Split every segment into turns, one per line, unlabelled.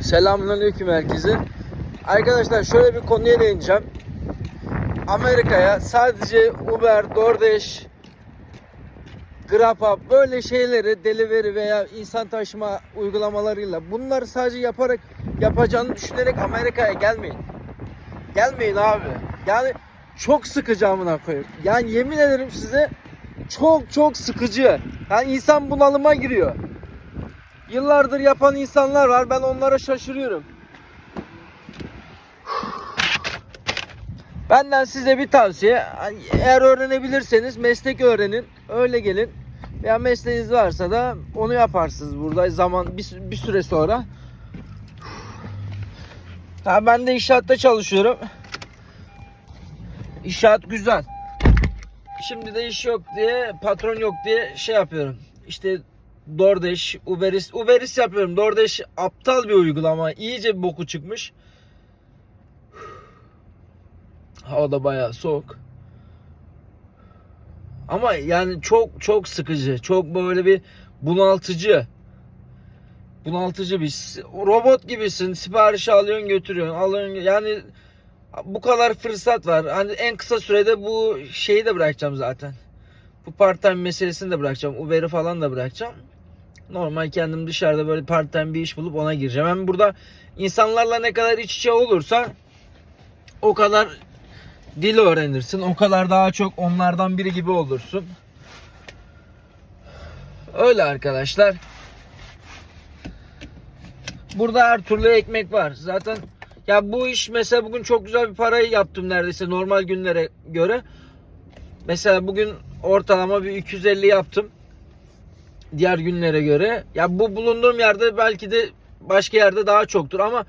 Selamünaleyküm herkese. Arkadaşlar şöyle bir konuya değineceğim. Amerika'ya sadece Uber, DoorDash, GrabHub böyle şeyleri delivery veya insan taşıma uygulamalarıyla bunları sadece yaparak yapacağını düşünerek Amerika'ya gelmeyin. Gelmeyin abi. Yani çok sıkıcı amına koyayım. Yani yemin ederim size çok çok sıkıcı. Yani insan bunalıma giriyor. Yıllardır yapan insanlar var. Ben onlara şaşırıyorum. Benden size bir tavsiye. Eğer öğrenebilirseniz meslek öğrenin. Öyle gelin. Veya mesleğiniz varsa da onu yaparsınız burada zaman bir, bir süre sonra. Ha, ben de inşaatta çalışıyorum. İnşaat güzel. Şimdi de iş yok diye, patron yok diye şey yapıyorum. İşte DoorDash, Uberis, Uberis yapıyorum. DoorDash aptal bir uygulama. İyice bir boku çıkmış. Hava da bayağı soğuk. Ama yani çok çok sıkıcı. Çok böyle bir bunaltıcı. Bunaltıcı bir robot gibisin. Siparişi alıyorsun, götürüyorsun. Alıyorsun. Yani bu kadar fırsat var. Hani en kısa sürede bu şeyi de bırakacağım zaten. Bu part time meselesini de bırakacağım. Uber'i falan da bırakacağım. Normal kendim dışarıda böyle part time bir iş bulup ona gireceğim. Hem burada insanlarla ne kadar iç içe olursa o kadar dil öğrenirsin. O kadar daha çok onlardan biri gibi olursun. Öyle arkadaşlar. Burada her türlü ekmek var. Zaten ya bu iş mesela bugün çok güzel bir parayı yaptım neredeyse normal günlere göre. Mesela bugün ortalama bir 250 yaptım. Diğer günlere göre. Ya bu bulunduğum yerde belki de başka yerde daha çoktur ama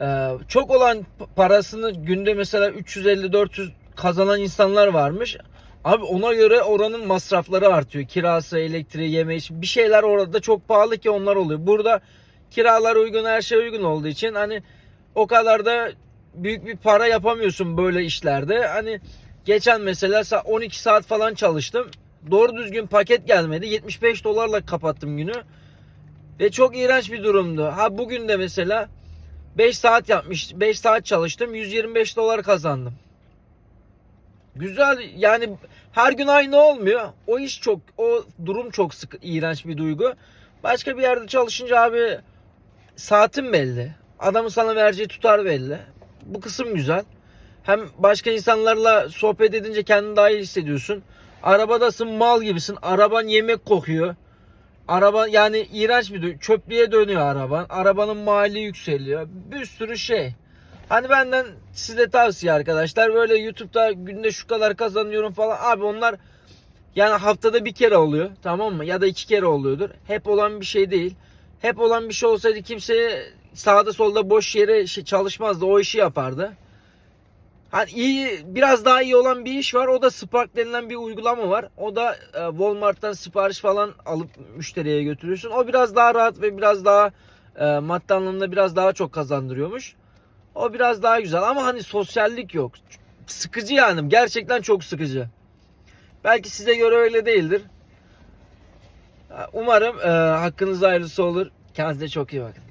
e, çok olan parasını günde mesela 350-400 kazanan insanlar varmış. Abi ona göre oranın masrafları artıyor. Kirası, elektriği, yemeği bir şeyler orada çok pahalı ki onlar oluyor. Burada kiralar uygun, her şey uygun olduğu için hani o kadar da büyük bir para yapamıyorsun böyle işlerde. Hani geçen mesela 12 saat falan çalıştım. Doğru düzgün paket gelmedi. 75 dolarla kapattım günü. Ve çok iğrenç bir durumdu. Ha bugün de mesela 5 saat yapmış, 5 saat çalıştım. 125 dolar kazandım. Güzel yani her gün aynı olmuyor. O iş çok, o durum çok sık, iğrenç bir duygu. Başka bir yerde çalışınca abi saatin belli. Adamın sana vereceği tutar belli. Bu kısım güzel. Hem başka insanlarla sohbet edince kendini daha iyi hissediyorsun. Arabadasın mal gibisin. Araban yemek kokuyor. Araba yani iğrenç bir çöplüğe dönüyor araban. Arabanın mali yükseliyor. Bir sürü şey. Hani benden size tavsiye arkadaşlar. Böyle YouTube'da günde şu kadar kazanıyorum falan. Abi onlar yani haftada bir kere oluyor. Tamam mı? Ya da iki kere oluyordur. Hep olan bir şey değil. Hep olan bir şey olsaydı kimse sağda solda boş yere şey çalışmazdı. O işi yapardı. Hani iyi biraz daha iyi olan bir iş var. O da Spark denilen bir uygulama var. O da e, Walmart'tan sipariş falan alıp müşteriye götürüyorsun. O biraz daha rahat ve biraz daha e, maddi anlamda biraz daha çok kazandırıyormuş. O biraz daha güzel ama hani sosyallik yok. Sıkıcı yani. Gerçekten çok sıkıcı. Belki size göre öyle değildir. Umarım e, hakkınızda hayırlısı olur. Kendinize çok iyi bakın.